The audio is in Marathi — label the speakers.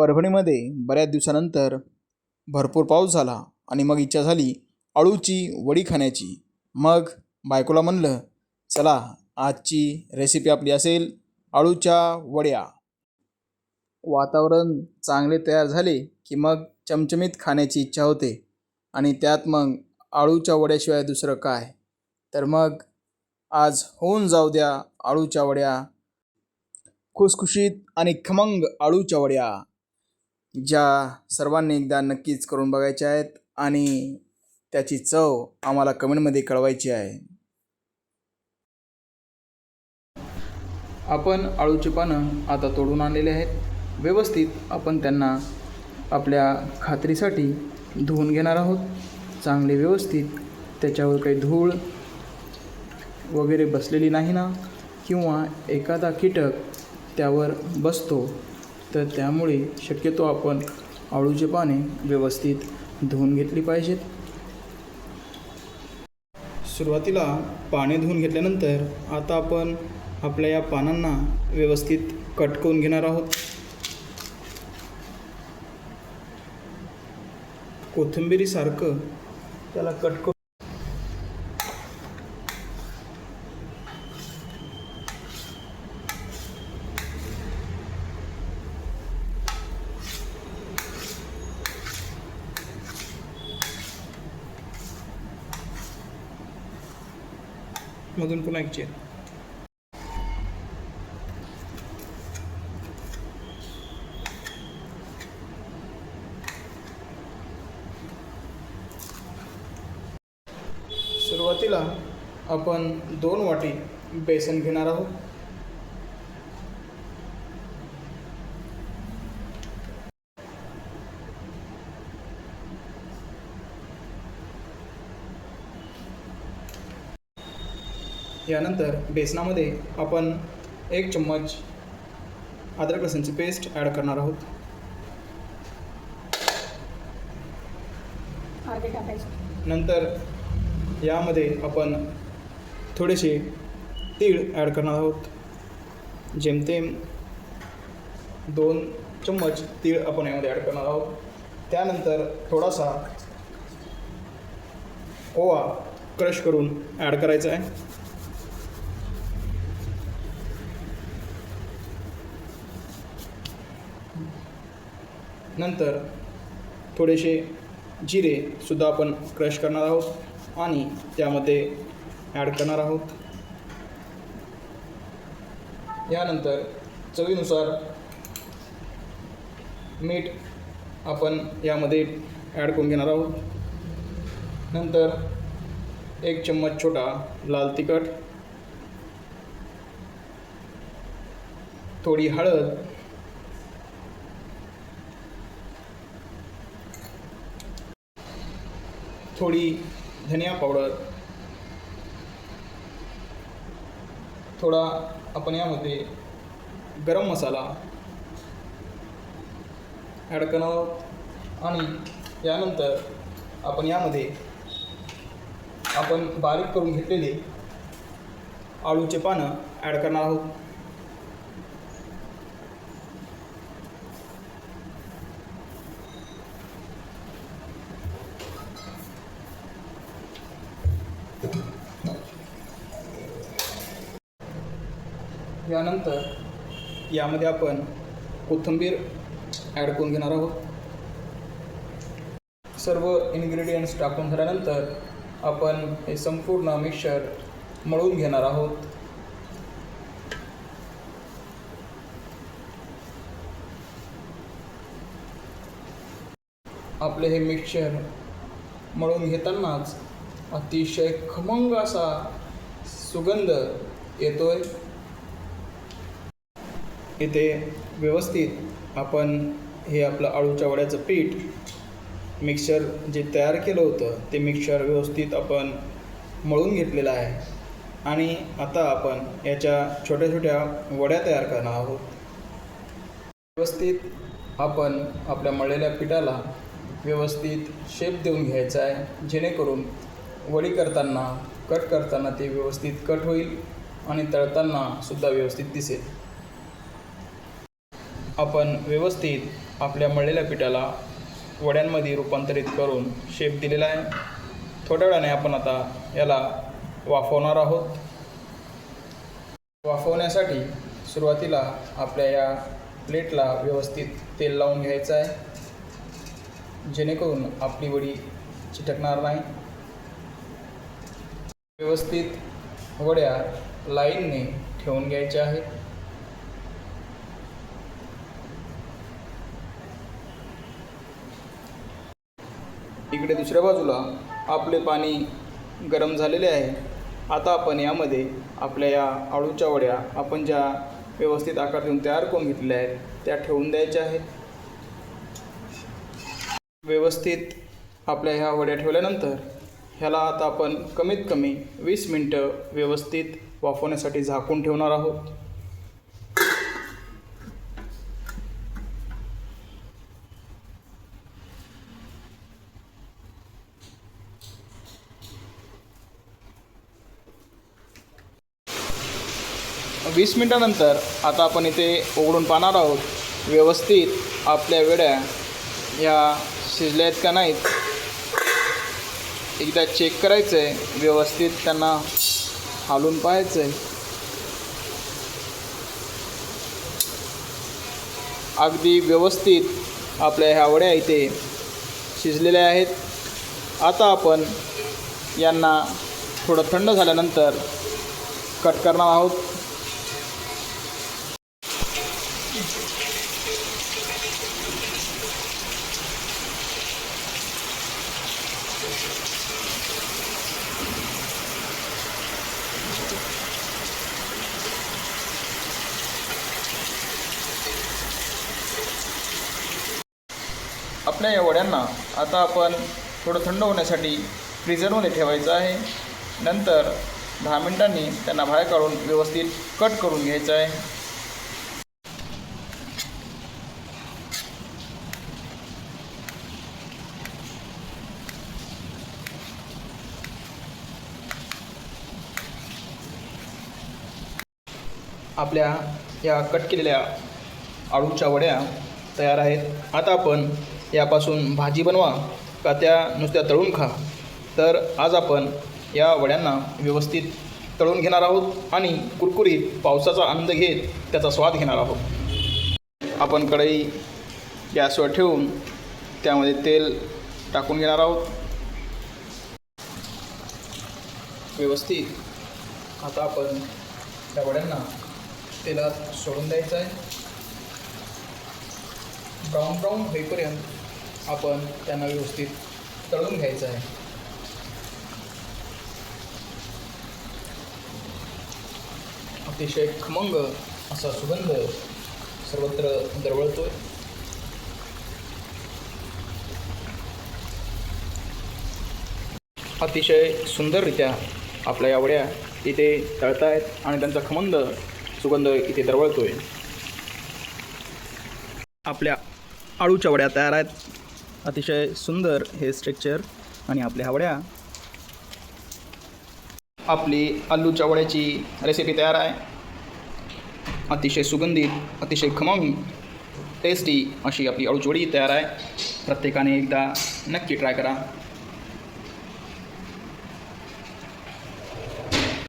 Speaker 1: परभणीमध्ये बऱ्याच दिवसानंतर भरपूर पाऊस झाला आणि मग इच्छा झाली अळूची वडी खाण्याची. मग बायकोला म्हणलं चला आजची रेसिपी आपली असेल अळूच्या वड्या. वातावरण चांगले तयार झाले की मग चमचमीत खाण्याची इच्छा होते आणि त्यात मग आळूच्या वड्याशिवाय दुसरं काय? तर मग आज होऊन जाऊ द्या आळूच्या वड्या. खुसखुशीत आणि खमंग आळूच्या वड्या. ज्या सर्वांनी एकदा नक्कीच करून बघायच्या आहेत आणि त्याची चव आम्हाला कमेंटमध्ये कळवायची आहे. आपण आळूची पानं आता तोडून आणलेली आहेत. व्यवस्थित आपण त्यांना आपल्या खात्रीसाठी धुवून घेणार आहोत. चांगले व्यवस्थित त्याच्यावर काही धूळ वगैरे बसलेली नाही ना? किंवा एखादा कीटक त्यावर बसतो. तर त्यामुळे शक्यतो आपण आळूचे पाने व्यवस्थित धुवून घेतली पाहिजेत. सुरुवातीला पाने धुवून घेतल्यानंतर आता आपण आपल्या या पानांना व्यवस्थित कट करून घेणार आहोत. कोथिंबिरीसारखं त्याला कट करून मधून पुन्हा एक सुरुवातीला आपण दोन वाटी बेसन घेणार आहोत. यानंतर बेसनामध्ये आपण एक चम्मच अद्रक लसणची पेस्ट ॲड करणार आहोत. नंतर यामध्ये आपण थोडेसे तीळ ॲड करणार आहोत. जेमतेम दोन चम्मच तीळ आपण यामध्ये ॲड करणार आहोत. त्यानंतर थोडासा ओवा क्रश करून ॲड करायचा आहे. नंतर थोडेसे जिरेसुद्धा आपण क्रश करणार आहोत आणि त्यामध्ये ॲड करणार आहोत. यानंतर चवीनुसार मीठ आपण यामध्ये ॲड करून घेणार आहोत. नंतर एक चम्मच छोटा लाल तिखट थोडी हळद थोडी धनिया पावडर थोडा आपण यामध्ये गरम मसाला ॲड करणार आहोत. आणि यानंतर आपण यामध्ये आपण बारीक करून घेतलेले आळूचे पानं ॲड करणार आहोत. यानंतर यामध्ये आपण कोथिंबीर ॲड करून घेणार आहोत. सर्व इन्ग्रेडियंट्स टाकून झाल्यानंतर आपण हे संपूर्ण मिक्सर मळून घेणार आहोत. आपले हे मिक्सचर मळून घेतानाच अतिशय खमंग असा सुगंध येतोय. इथे व्यवस्थित आपण हे आपलं आळूच्या वड्याचं पीठ मिक्सर जे तयार केलं होतं ते मिक्सर व्यवस्थित आपण मळून घेतलेलं आहे. आणि आता आपण याच्या छोट्या छोट्या वड्या तयार करणार आहोत. व्यवस्थित आपण आपल्या मळलेल्या पिठाला व्यवस्थित शेप देऊन घ्यायचा आहे. जेणेकरून वडी करताना कट करताना ते व्यवस्थित कट होईल आणि तळताना सुद्धा व्यवस्थित दिसेल. आपण व्यवस्थित आपल्या मळलेल्या पिठाला वड्यांमध्ये रूपांतरित करून शेप दिलेला आहे. थोड्या वेळाने आपण आता याला वाफवणार आहोत. वाफवण्यासाठी सुरुवातीला आपल्या या प्लेटला व्यवस्थित तेल लावून घ्यायचं आहे. जेणेकरून आपली वडी चिटकणार नाही. व्यवस्थित वड्या लाईनने ठेवून घ्यायच्या आहेत. इकडे दुसऱ्या बाजूला आपले पाणी गरम झालेले आहे. आता आपण यामध्ये आपल्या या आळूच्या वड्या आपण ज्या व्यवस्थित आकार देऊन तयार करून घेतलेल्या आहेत त्या ठेवून द्यायच्या आहेत. व्यवस्थित आपल्या ह्या वड्या ठेवल्यानंतर ह्याला आता आपण कमीत कमी वीस मिनटं व्यवस्थित वाफवण्यासाठी झाकून ठेवणार आहोत. वीस मिनटानंतर आता आपण इथे उघडून पाहणार आहोत व्यवस्थित आपल्या वेड्या या शिजल्या आहेत का नाहीत. एकदा चेक करायचं आहे व्यवस्थित त्यांना हालून पाहायचं आहे अगदी व्यवस्थित आपल्या ह्या वड्या इथे शिजलेल्या आहेत. आता आपण यांना थोडं थंड झाल्यानंतर कट करणार आहोत. आपल्या या वड्यांना आता आपण थोडं थंड होण्यासाठी फ्रीजरमध्ये ठेवायचं आहे. नंतर दहा मिनिटांनी त्यांना बाहेर काढून व्यवस्थित कट करून घ्यायचं आहे. आपल्या या कट केलेल्या आळूच्या वड्या तयार आहेत. आता आपण यापासून भाजी बनवा का त्या नुसत्या तळून खा. तर आज आपण या वड्यांना व्यवस्थित तळून घेणार आहोत आणि कुरकुरीत पावसाचा आनंद घेत त्याचा स्वाद घेणार आहोत. आपण कढई गॅसवर ठेवून त्यामध्ये तेल टाकून घेणार आहोत. व्यवस्थित. आता आपण त्या वड्यांना तेलात सोडून द्यायचं आहे. ब्राऊन ब्राऊन होईपर्यंत आपण त्यांना व्यवस्थित तळून घ्यायचं आहे. अतिशय खमंग असा सुगंध सर्वत्र दरवळतोय. अतिशय सुंदररित्या आपल्या आवड्या इथे तळत आहेत आणि त्यांचा खमंग सुगंध इथे दरवळतोय. आपल्या आळूच्या वड्या तयार आहेत. अतिशय सुंदर हे स्ट्रक्चर आणि आपल्या ह्या आपली आलूच्या वड्याची रेसिपी तयार आहे. अतिशय सुगंधित अतिशय खमंग टेस्टी अशी आपली अळूची तयार आहे. प्रत्येकाने एकदा नक्की ट्राय करा.